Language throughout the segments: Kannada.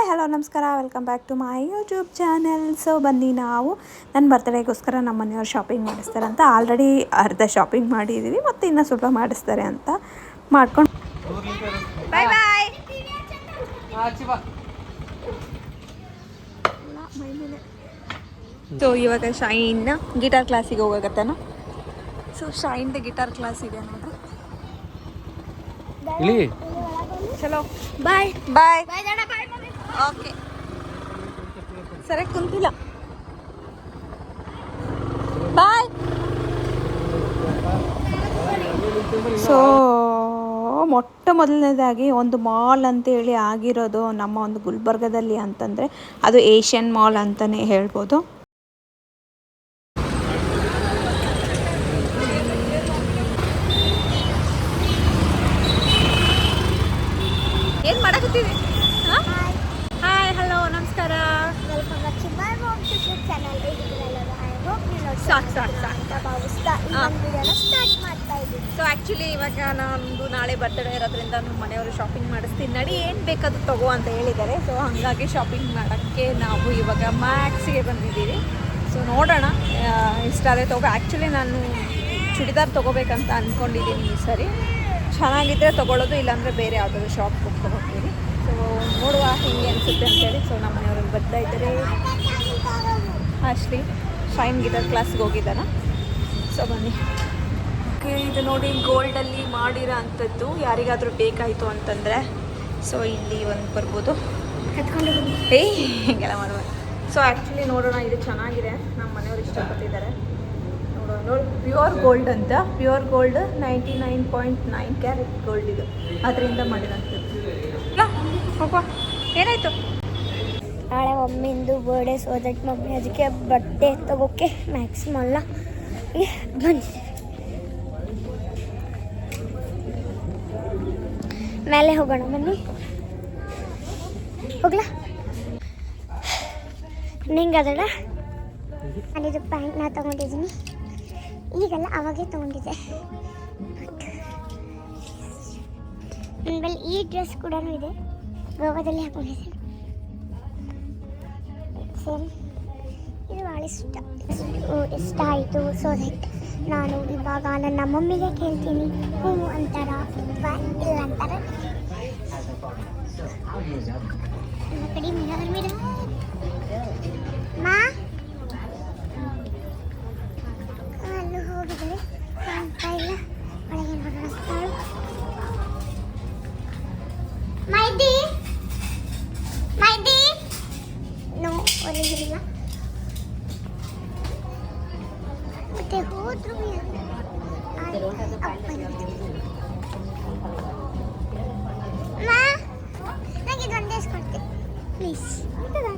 ಹಾಯ್ ಹಲೋ ನಮಸ್ಕಾರ. Welcome back to my YouTube channel so ಬನ್ನಿ ನಾವು. ನನ್ನ ಬರ್ತಡೇಗೋಸ್ಕರ ನಮ್ಮ ಮನೆಯವ್ರು ಶಾಪಿಂಗ್ ಮಾಡಿಸ್ತಾರೆ ಅಂತ. ಆಲ್ರೆಡಿ ಅರ್ಧ ಶಾಪಿಂಗ್ ಮಾಡಿದ್ದೀವಿ ಮತ್ತು ಇನ್ನೂ ಸ್ವಲ್ಪ ಮಾಡಿಸ್ತಾರೆ ಅಂತ ಮಾಡ್ಕೊಂಡು ಬಾಯ್ ಬಾಯ್ ಸೊ ಇವಾಗ ಶೈನ್ ಗಿಟಾರ್ ಕ್ಲಾಸಿಗೆ ಹೋಗಕತ್ತಾನ ಸೊ ಶೈನ್ದು ಗಿಟಾರ್ ಕ್ಲಾಸ್ ಇದೆ ನೋಡ್ರಿ ಚಲೋ ಚಲೋ ಬಾಯ್ ಬಾಯ್ ಓಕೆ. ಸರಿ ಕುಂತಿಲ್ಲ. ಬಾಯ್. ಸೊ, ಮೊಟ್ಟ ಮೊದಲನೇದಾಗಿ ಒಂದು ಮಾಲ್ ಅಂತೇಳಿ ಆಗಿರೋದು ನಮ್ಮ ಒಂದು ಗುಲ್ಬರ್ಗದಲ್ಲಿ ಅಂತಂದರೆ ಅದು ಏಷ್ಯನ್ ಮಾಲ್ ಅಂತಲೇ ಹೇಳ್ಬೋದು ಏನು ಮಾಡಕತ್ತೀವಿ ಹಾಯ್ ಹಲೋ ನಮಸ್ಕಾರ welcome back to my home YouTube channel ಹೇಗಿದ್ದೀರಲ್ಲ I hope ನೀವು ನೋಡಿ ಸಾಕು ಸಾಕು ಸಾಕು ಅಂತ ಭಾವಿಸ್ತಾ ಈ ಹಾ. ಒಂದು ವಿಡಿಯೋನ ಸ್ಟಾರ್ಟ್ ಮಾಡ್ತಾ ಇದ್ದೀನಿ ಸೊ ಆ್ಯಕ್ಚುಲಿ ಇವಾಗ ನಂದು ನಾಳೆ ಬರ್ತಡೇ ಇರೋದ್ರಿಂದ ನಮ್ಮ ಮನೆಯವರು ಮಾಡಿಸ್ತೀನಿ ನಡಿ, ಏನು ಬೇಕಾದ್ರೂ ತಗೋ ಅಂತ ಹೇಳಿದ್ದಾರೆ. ಸೊ ಹಾಗಾಗಿ ಶಾಪಿಂಗ್ ಮಾಡೋಕ್ಕೆ ನಾವು ಇವಾಗ ಮ್ಯಾಕ್ಸಿಗೆ ಬಂದಿದ್ದೀವಿ. ಸೊ ನೋಡೋಣ. ಇಷ್ಟ ಆದರೆ ತಗೋ. ಆ್ಯಕ್ಚುಲಿ ನಾನು ಚುಡಿದಾರ್ ತೊಗೋಬೇಕಂತ ಅಂದ್ಕೊಂಡಿದ್ದೀನಿ ಈ ಸರಿ. ಚೆನ್ನಾಗಿದ್ದರೆ ತೊಗೊಳ್ಳೋದು, ಇಲ್ಲಾಂದರೆ ಬೇರೆ ಯಾವುದಾದ್ರು ಶಾಪ್ ಹೋಗಿ ತೊಗೊಳ್ತೀನಿ ಸೊ ನೋಡುವ ಹೆಂಗೆ ಅನಿಸುತ್ತೆ ಅಂತೇಳಿ ಸೊ ನಮ್ಮ ಮನೆಯವ್ರಿಗೆ ಬರ್ತಾ ಇದ್ದಾರೆ. ಅಷ್ಟೇ ಫೈನ್ ಗಿಟಾರ್ ಕ್ಲಾಸ್ಗೆ ಹೋಗಿದ್ದಾನ? ಸೊ ಬನ್ನಿ. ಇದು ನೋಡಿ ಗೋಲ್ಡಲ್ಲಿ ಮಾಡಿರೋ ಅಂಥದ್ದು. ಯಾರಿಗಾದರೂ ಬೇಕಾಯಿತು ಅಂತಂದರೆ. ಸೊ ಇಲ್ಲಿ ಒಂದು ಬರ್ಬೋದು. ಏಯ್ ಹಿಂಗೆಲ್ಲ ಮಾಡುವ. ಸೊ ಆ್ಯಕ್ಚುಲಿ ನೋಡೋಣ ಇದು ಚೆನ್ನಾಗಿದೆ. ನಮ್ಮ ಮನೆಯವ್ರು ಇಷ್ಟಪಡ್ತಿದ್ದಾರೆ ನೋಡೋಣ ನೋಡಿ. ಪ್ಯೂರ್ ಗೋಲ್ಡ್ ಅಂತ. Pure gold ninety nine point nine carat gold ಇದು. ಅದರಿಂದ ಮಾಡಿರೋಂಥದ್ದು ಏನಾಯ್ತು ಏನಾಯಿತು? ನಾಳೆ ಮಮ್ಮಿಂದು ಬರ್ಡೇ ಸೊ ದಟ್ ಮಮ್ಮಿ ಅದಕ್ಕೆ ಬಟ್ಟೆ ತಗೋಕ್ಕೆ ಮ್ಯಾಕ್ಸಿಮಲ್ಲ ಬಂದಿದೆ ಮೇಲೆ ಹೋಗೋಣ, ಬನ್ನಿ. ಹೋಗ್ಲಾ? ನಿಂಗೆ ಅದಲ್ಲ? ನಾನಿದು ನಾ ತೊಗೊಂಡಿದ್ದೀನಿ. ಈಗಲ್ಲ ಅವಾಗೇ ತೊಗೊಂಡಿದ್ದೆ. ನನ್ನ ಈ ಡ್ರೆಸ್ ಕೂಡ ಇದೆ. ಗೋವಾದಲ್ಲಿ ಹಾಕೊಂಡಿದ್ದೀನಿ. ಸೇಮ್ ಇದು ಭಾಳ ಇಷ್ಟ. ಇಷ್ಟು ಇಷ್ಟ ಆಯಿತು. ಸೊ ದಟ್ ನಾನು ಇವಾಗ ನನ್ನ ಮಮ್ಮಿಗೆ ಕೇಳ್ತೀನಿ. ಹ್ಞೂ ಅಂತಾರ ಅಥವಾ ಇಲ್ಲ ಅಂತಾರ. ನನ್ನ ಕಡೆ ಮಿರರ್ ಮಿರರ್ ಮಾ? ಅಲ್ಲಿ ಹೋಗಿದ್ದಾರೆ ಮತ್ತೆ ಹೋದ್ರು ನನಗೆ ಕೊಡ್ತೀನಿ ಪ್ಲೀಸ್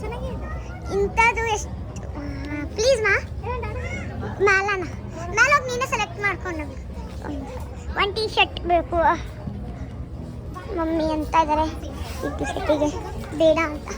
ಚೆನ್ನಾಗಿದೆ ಇಂಥದ್ದು? ಎಷ್ಟು ಪ್ಲೀಸ್ ಮಾ. ಮ್ಯಾಲನ ಮ್ಯಾಲೋಗಿ ನೀನೇ ಸೆಲೆಕ್ಟ್ ಮಾಡ್ಕೊಂಡು ಒಂದು ಟೀ ಶರ್ಟ್ ಬೇಕು. ಮಮ್ಮಿ ಅಂತ ಇದ್ದಾರೆ ಬೇಡ ಅಂತ.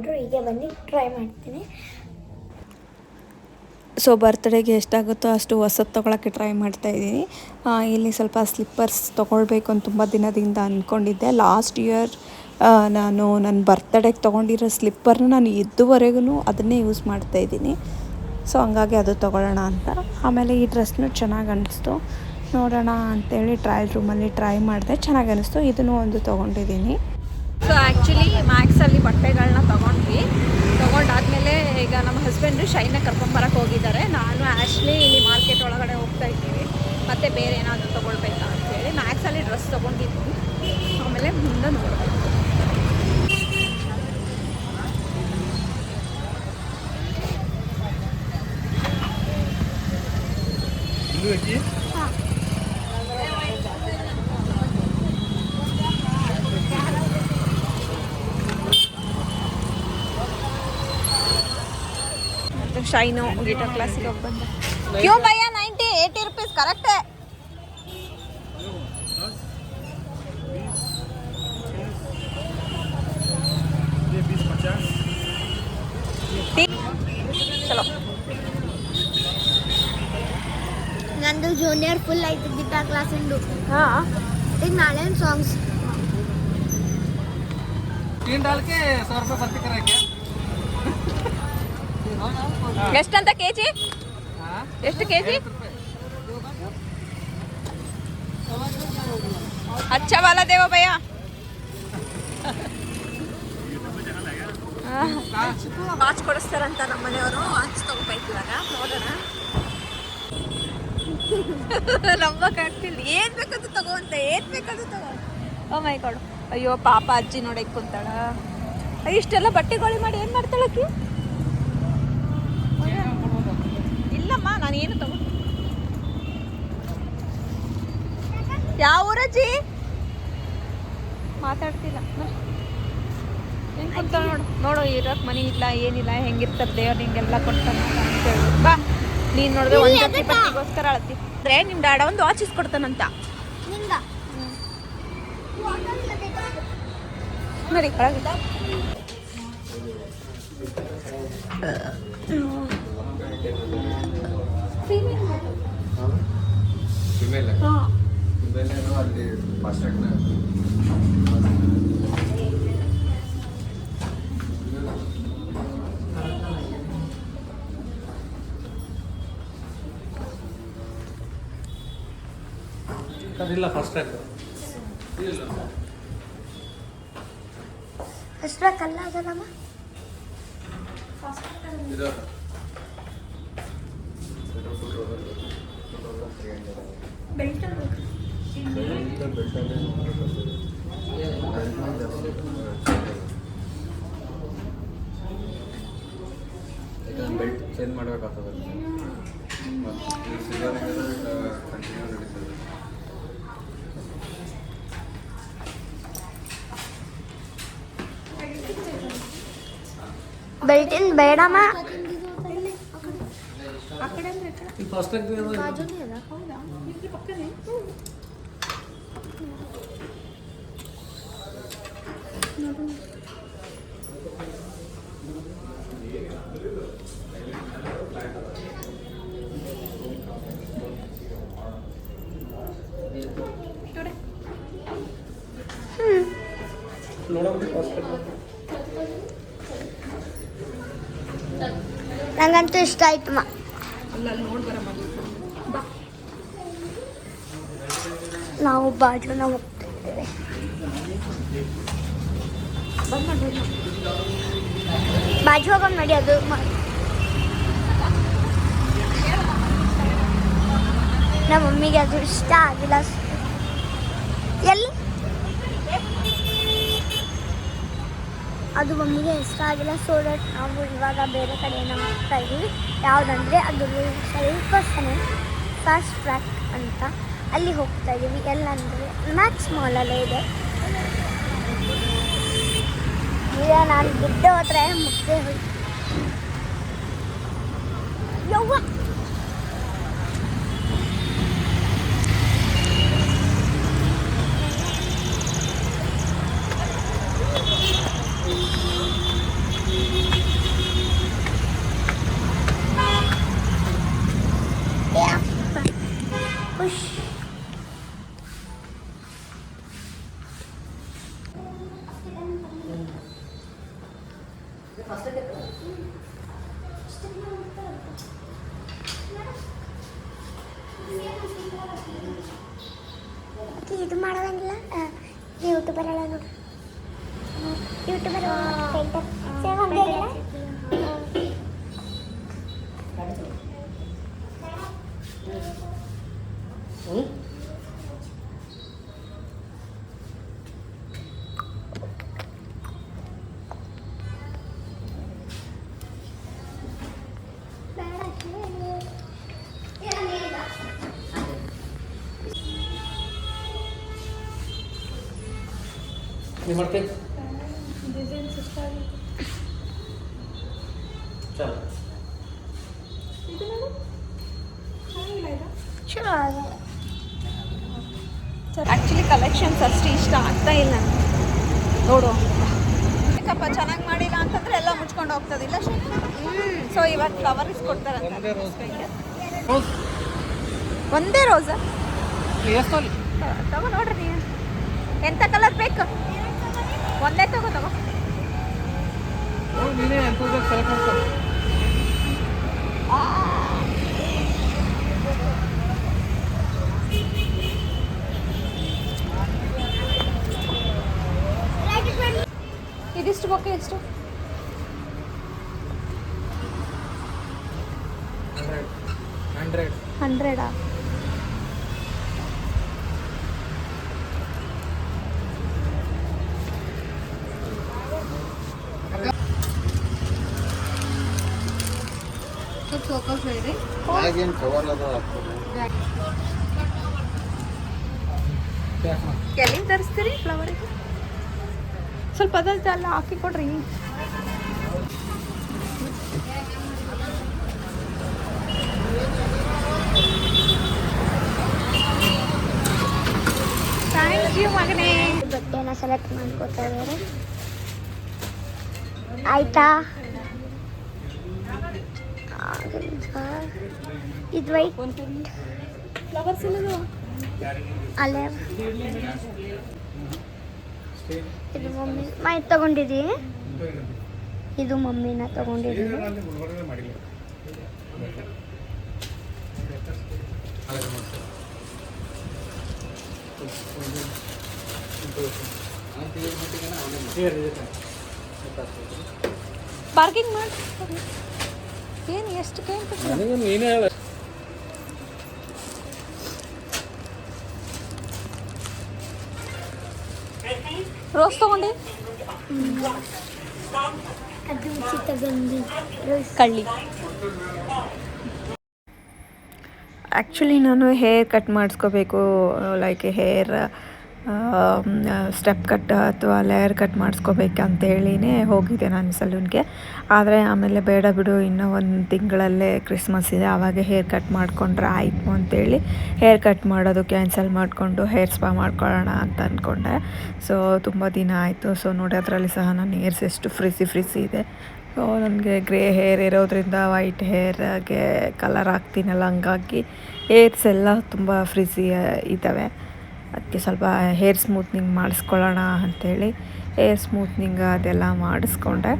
ಕೊಂಡ್ರು ಹೀಗೆ ಬನ್ನಿ ಟ್ರೈ ಮಾಡ್ತೀನಿ. ಸೊ ಬರ್ತ್ಡೇಗೆ ಎಷ್ಟಾಗುತ್ತೋ ಅಷ್ಟು ಹೊಸದು ತೊಗೊಳಕ್ಕೆ ಟ್ರೈ ಮಾಡ್ತಾ ಇದ್ದೀನಿ. ಇಲ್ಲಿ ಸ್ವಲ್ಪ ಸ್ಲಿಪ್ಪರ್ಸ್ ತೊಗೊಳ್ಬೇಕು ಅಂತ ತುಂಬ ದಿನದಿಂದ ಅಂದ್ಕೊಂಡಿದ್ದೆ ಲಾಸ್ಟ್ ಇಯರ್ ನಾನು ನನ್ನ ಬರ್ತ್ಡೇಗೆ ತೊಗೊಂಡಿರೋ ಸ್ಲಿಪ್ಪರ್ನ ನಾನು ಇದುವರೆಗೂ ಅದನ್ನೇ ಯೂಸ್ ಮಾಡ್ತಾ ಇದ್ದೀನಿ. ಸೊ ಹಂಗಾಗಿ ಅದು ತೊಗೊಳ್ಳೋಣ ಅಂತ. ಆಮೇಲೆ ಈ ಡ್ರೆಸ್ನು ಚೆನ್ನಾಗಿ ಅನ್ನಿಸ್ತು ನೋಡೋಣ ಅಂತೇಳಿ ಟ್ರಯಲ್ ರೂಮಲ್ಲಿ ಟ್ರೈ ಮಾಡಿದೆ. ಚೆನ್ನಾಗಿ ಅನ್ನಿಸ್ತು ಇದನ್ನು ಒಂದು ತೊಗೊಂಡಿದ್ದೀನಿ. ಸೊ ಆ್ಯಕ್ಚುಲಿ ಮ್ಯಾಕ್ಸಲ್ಲಿ ಬಟ್ಟೆಗಳನ್ನ ತೊಗೊಂಡ್ವಿ. ತೊಗೊಂಡಾದ್ಮೇಲೆ ಈಗ ನಮ್ಮ ಹಸ್ಬೆಂಡು ಶೈನ ಕರ್ಕೊಂಬರಕ್ಕೆ ಹೋಗಿದ್ದಾರೆ. ನಾನು ಆ್ಯಕ್ಚುಲಿ ಇಲ್ಲಿ ಮಾರ್ಕೆಟ್ ಒಳಗಡೆ ಹೋಗ್ತಾ ಇದ್ದೀವಿ. ಮತ್ತು ಬೇರೆ ಏನಾದರೂ ತೊಗೊಳ್ಬೇಕಾ ಅಂತೇಳಿ ಮ್ಯಾಕ್ಸಲ್ಲಿ ಡ್ರೆಸ್ ತೊಗೊಂಡಿದ್ವಿ. ಆಮೇಲೆ ಮುಂದೆ ನೋಡಬೇಕು. ಮತ್ತು ಶೈನು ಗಿಟಾರ್ ಕ್ಲಾಸಿಗೆ ಹೋಗಿ ಬಂದೆ Q bhaiya ninety eighty rupees ಕರೆಕ್ಟೇ ಚಲೋ ನಂದು ಜೂನಿಯರ್ ಫುಲ್ ಆಯ್ತು ಗಿಟಾರ್ ಕ್ಲಾಸಿಂದು ಹಾಂ ಈಗ ನಾಳೆ ಸಾಂಗ್ಸ್ तीन डाल के सौ रुपये भर्ती कराए क्या ಎಷ್ಟಂತ ಕೆ ಜಿ ಎಷ್ಟು ಕೆ ಜಿ ಅಚ್ಚ ದೇವ ಭಯ. ವಾಚ್ ಕೊಡಿಸ್ತಾರಂತ ನಮ್ಮ ಮನೆಯವರು. ವಾಚ್ ತಗೋಬೇಕಿವಾಗ. ನೋಡೋಣ. ನಂಬಕ್ಕಾಗ್ತಿಲ್ಲ ಏನ್ ಬೇಕಂತ ತಗೋ ಅಂತ, ಏನ್ ಬೇಕಂತ ತಗೋ. Oh my God. ಅಯ್ಯೋ, ಪಾಪ ಅಜ್ಜಿ ನೋಡಕ್ ಕುಂತಾಳ. ಇಷ್ಟೆಲ್ಲ ಬಟ್ಟೆಗಳಿ ಮಾಡಿ ಏನ್ ಮಾಡ್ತಾಳಕ್ಕಿ? ನಾನು ಏನು ತಗೋ ಯಾವ ಊರಜ್ಜಿ ಮಾತಾಡ್ತಿಲ್ಲ. ನೋಡು. ನೋಡು. ನೋಡು ಇರೋಕ್ ಮನಿ ಇಲ್ಲ ಏನಿಲ್ಲ ಹೆಂಗಿರ್ತದೆ ದೇವ್ರ ನಿಂಗೆಲ್ಲ ಕೊಡ್ತಾನ ಅಂತೇಳಿ ಬಾ ನೀನ್ ನೋಡಿದ್ರೆ ಒಂದ್ ಜೊತೆ ಬಟ್ಟೆಗೋಸ್ಕರ ಅಳತಿ. ಅಂದ್ರೆ ನಿಮ್ ಡ್ಯಾಡ ಒಂದು ವಾಚ್ ಇಸ್ಕೊಡ್ತಾನಂತ ನೋಡಿ ಒಳಗೆ ಫಿಮೇಲ್ ಫಿಮೇಲ್ ಏನೋ ಅಲ್ಲಿ ಫಾಸ್ಟ್ ಟ್ರ್ಯಾಕ್ನ ಇಲ್ಲ ಫಾಸ್ಟ್ ಟ್ರ್ಯಾಕ್ ಇಲ್ಲ ಅಷ್ಟ ಕಲ್ಲ ಅದಲ್ಲಮ್ಮ ಬೆಲ್ಟ್ ಚೇಂಜ್ ಮಾಡಬೇಕಾಗ್ತದೆ ಮತ್ತು ಸಿಲ್ವರ್ ಕಂಟಿನ್ಯೂ ನಡೀತದೆ ಬೆಲ್ಟಿನ್ ಬೇಡಮ್ಮ এই পাঁচটা দিয়ে দাও গাজর দিয়ে দাও খাও দাও কিন্তু পাক্কা নেই Tangan tu straight mak. Track ನೋಡಿ ಬರಮ್ಮ ಬಾ. ನಾವು ಬಾಜುನ ಹೋಗ್ತಿದ್ದೇವೆ. ಬಾಜು ಹೋಗೋಣ ನೋಡಿ ಅದು ನಮ್ಮ ಮಮ್ಮಿಗೆ ಅದು ಇಷ್ಟ ಆಗಿಲ್ಲ. ಎಲ್ಲಿ ಅದು ಮಮ್ಮಿಗೆ ಇಷ್ಟ ಆಗಿಲ್ಲ. ಸೊ ದಟ್ ನಾವು ಇವಾಗ ಬೇರೆ ಕಡೆಯಿಂದ ಹೋಗ್ತಾ ಇದ್ದೀವಿ. ಯಾವುದಂದರೆ ಅದು ಸ್ವಲ್ಪ ಸನೆ ಫಾಸ್ಟ್ ಟ್ರ್ಯಾಕ್ ಅಂತ. ಅಲ್ಲಿ ಹೋಗ್ತಾ ಇದ್ದೀವಿ. ಎಲ್ಲಂದರೆ ಮ್ಯಾಕ್ಸ್ ಮಾಲಲ್ಲೇ ಇದೆ. ಈಗ ನಾನು ಬಿದ್ದ ಹೋದ್ರೆ ಮುಗ್ದೆ ಹೋಯ್ತು. ಯವ್ವ! ಇದು ಮಾಡೋದಂಗಿಲ್ಲ ಯೂಟ್ಯೂಬರ್ ಎಲ್ಲ ನೋಡಿ ಯೂಟ್ಯೂಬರ್ ಸೇವ್ ಆಗಿಲ್ಲ ನೀವು ಮಾಡ್ತೀವಿ ಚಲ ಆ್ಯಕ್ಚುಲಿ ಕಲೆಕ್ಷನ್ಸ್ ಅಷ್ಟು ಇಷ್ಟ ಆಗ್ತಾ ಇಲ್ಲ. ನೋಡು. ಯಾಕಪ್ಪ ಚೆನ್ನಾಗಿ ಮಾಡಿಲ್ಲ ಅಂತಂದ್ರೆ ಎಲ್ಲ ಮುಚ್ಕೊಂಡು ಹೋಗ್ತದಿಲ್ಲ ಸೊ ಇವತ್ತು ಫ್ಲವರ್ ಕೊಡ್ತಾರೆ ಒಂದೇ ರೋಸ್ ಒಂದೇ ರೋಸ ಎಷ್ಟು ತಗೋ ನೋಡ್ರಿ ನೀವು ಎಂಥ ಕಲರ್ ಬೇಕು? ಒಂದೇ ತಗೋ ತಗೋ. ನೀನೇ ಎಂತ ಸೆಲೆಕ್ಟ್ ಮಾಡ್ಕೊ. ಇದಿಷ್ಟು ಬೊಕ್ಕೆ ಎಷ್ಟು ಏನು ಕವರ್ ಅದ ಎಲ್ಲಿಂದ ತರಿಸ್ತೀರಿ ಫ್ಲವರಿಗೆ ಸ್ವಲ್ಪ ಅದಲ್ದ ಅಲ್ಲ ಹಾಕಿ ಕೊಡ್ರಿ. ಥ್ಯಾಂಕ್ ಯು ಮಗನೇ. ಬಟ್ಟೆನ ಸೆಲೆಕ್ಟ್ ಮಾಡ್ಕೋತಾ ಇದ್ದಾರೆ. ಆಯ್ತಾ? ಇದು ವೈಟ್ ಫ್ಲವರ್ಸ್ ಅಲ್ಲೇ. ಇದು ಮಮ್ಮಿ. ಮೈ ತಗೊಂಡಿದ್ದಿ? ಇದು ಮಮ್ಮಿನ ತಗೊಂಡಿದ್ದೀನಿ ಪಾರ್ಕಿಂಗ್ ಮಾಡಿ. ಏನು ಎಷ್ಟು ಕೇಳಿ ನನಗೂ ನೀನೇ ಹೇಳ ರೋಸ್ ತಗೊಂಡಿ ಅದು ಉಚಿತ ಗಂಧಿ ಕಳ್ಳಿ ಆ್ಯಕ್ಚುಲಿ ನಾನು ಹೇರ್ ಕಟ್ ಮಾಡಿಸ್ಕೋಬೇಕು ಲೈಕ್ ಹೇರ್ ಸ್ಟೆಪ್ ಕಟ್ ಅಥವಾ ಲೇಯರ್ ಕಟ್ ಮಾಡಿಸ್ಕೋಬೇಕಂತೇಳಿನೇ ಹೋಗಿದ್ದೆ ನಾನು ಸಲೂನ್ಗೆ. ಆದರೆ ಆಮೇಲೆ ಬೇಡ ಬಿಡು, ಇನ್ನೂ ಒಂದು ತಿಂಗಳಲ್ಲೇ ಕ್ರಿಸ್ಮಸ್ ಇದೆ ಆವಾಗ ಹೇರ್ ಕಟ್ ಮಾಡಿಕೊಂಡ್ರೆ ಆಯಿತು ಅಂತೇಳಿ ಹೇರ್ ಕಟ್ ಮಾಡೋದು ಕ್ಯಾನ್ಸಲ್ ಮಾಡಿಕೊಂಡು ಹೇರ್ ಸ್ಪಾ ಮಾಡ್ಕೊಳ್ಳೋಣ ಅಂತ ಅಂದ್ಕೊಂಡೆ ಸೊ ತುಂಬ ದಿನ ಆಯಿತು. ಸೊ ನೋಡಿ ಅದರಲ್ಲಿ ಸಹ ನನ್ನ ಹೇರ್ಸ್ ಎಷ್ಟು ಫ್ರಿಸಿ ಫ್ರಿಸಿ ಇದೆ. ಸೊ ನನಗೆ ಗ್ರೇ ಹೇರ್ ಇರೋದ್ರಿಂದ ವೈಟ್ ಹೇರ್ಗೆ ಕಲರ್ ಹಾಕ್ತೀನಲ್ಲ, ಹಂಗಾಗಿ ಹೇರ್ಸ್ ಎಲ್ಲ ತುಂಬ ಫ್ರಿಸಿ ಇದ್ದಾವೆ ಅದಕ್ಕೆ ಸ್ವಲ್ಪ ಹೇರ್ ಸ್ಮೂತ್ನಿಂಗ್ ಮಾಡಿಸ್ಕೊಳ್ಳೋಣ ಅಂಥೇಳಿ ಹೇರ್ ಸ್ಮೂತ್ನಿಂಗ್ ಅದೆಲ್ಲ ಮಾಡಿಸ್ಕೊಂಡೆ.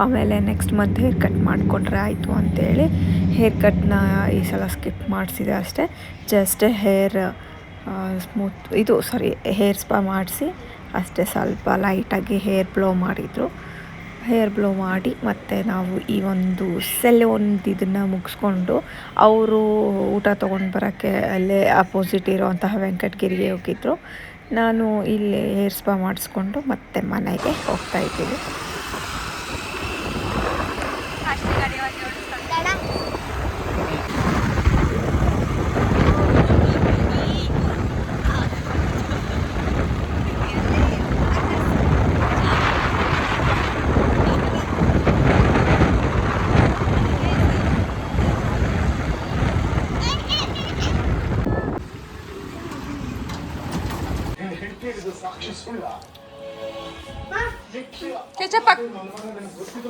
ಆಮೇಲೆ ನೆಕ್ಸ್ಟ್ ಮಂತ್ ಹೇರ್ ಕಟ್ ಮಾಡಿಕೊಂಡ್ರೆ ಆಯಿತು ಅಂತೇಳಿ ಹೇರ್ ಕಟ್ನ ಈ ಸಲ ಸ್ಕಿಪ್ ಮಾಡಿಸಿದೆ ಅಷ್ಟೇ. ಜಸ್ಟ್ ಹೇರ್ ಸ್ಮೂತ್ ಇದು ಸಾರಿ ಹೇರ್ ಸ್ಪಾ ಮಾಡಿಸಿ ಅಷ್ಟೇ ಸ್ವಲ್ಪ ಲೈಟಾಗಿ ಹೇರ್ ಬ್ಲೋ ಮಾಡಿದರು. ಹೇರ್ ಬ್ಲೋ ಮಾಡಿ ಮತ್ತು ನಾವು ಈ ಒಂದು ಸೆಲ್ ಒಂದು ಇದನ್ನು ಮುಗಿಸ್ಕೊಂಡು ಅವರು ಊಟ ತೊಗೊಂಡು ಬರೋಕ್ಕೆ ಅಲ್ಲೇ ಅಪೋಸಿಟ್ ಇರೋವಂತಹ ವೆಂಕಟಗಿರಿಗೆ ಹೋಗಿದ್ರು. ನಾನು ಇಲ್ಲಿ ಹೇರ್ ಸ್ಪಾ ಮಾಡಿಸ್ಕೊಂಡು ಮತ್ತೆ ಮನೆಗೆ ಹೋಗ್ತಾ ಇದ್ದೀವಿ ಸೊ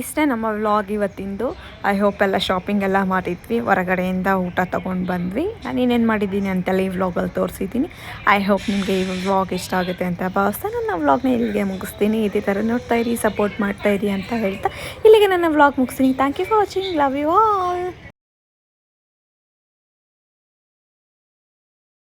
ಇಷ್ಟೇ ನಮ್ಮ ವ್ಲಾಗ್ ಇವತ್ತಿಂದು. ಐ ಹೋಪ್ ಎಲ್ಲ ಶಾಪಿಂಗ್ ಎಲ್ಲ ಮಾಡಿದ್ವಿ. ಹೊರಗಡೆಯಿಂದ ಊಟ ತೊಗೊಂಡು ಬಂದ್ವಿ. ನಾನು ಏನೇನು ಮಾಡಿದ್ದೀನಿ ಅಂತೆಲ್ಲ ಈ ವ್ಲಾಗಲ್ಲಿ ತೋರಿಸಿದ್ದೀನಿ. ಐ ಹೋಪ್ ನಿಮಗೆ ಈ ವ್ಲಾಗ್ ಇಷ್ಟ ಆಗುತ್ತೆ ಅಂತ ಭಾವಿಸ್ತಾ ನನ್ನ ವ್ಲಾಗ್ನ ಇಲ್ಲಿಗೆ ಮುಗಿಸ್ತೀನಿ. ಇದೇ ಥರ ನೋಡ್ತಾ ಸಪೋರ್ಟ್ ಮಾಡ್ತಾ ಇರಿ ಅಂತ ಹೇಳ್ತಾ ಇಲ್ಲಿಗೆ ನನ್ನ ವ್ಲಾಗ್ ಮುಗಿಸ್ತೀನಿ. Thank you for watching love you all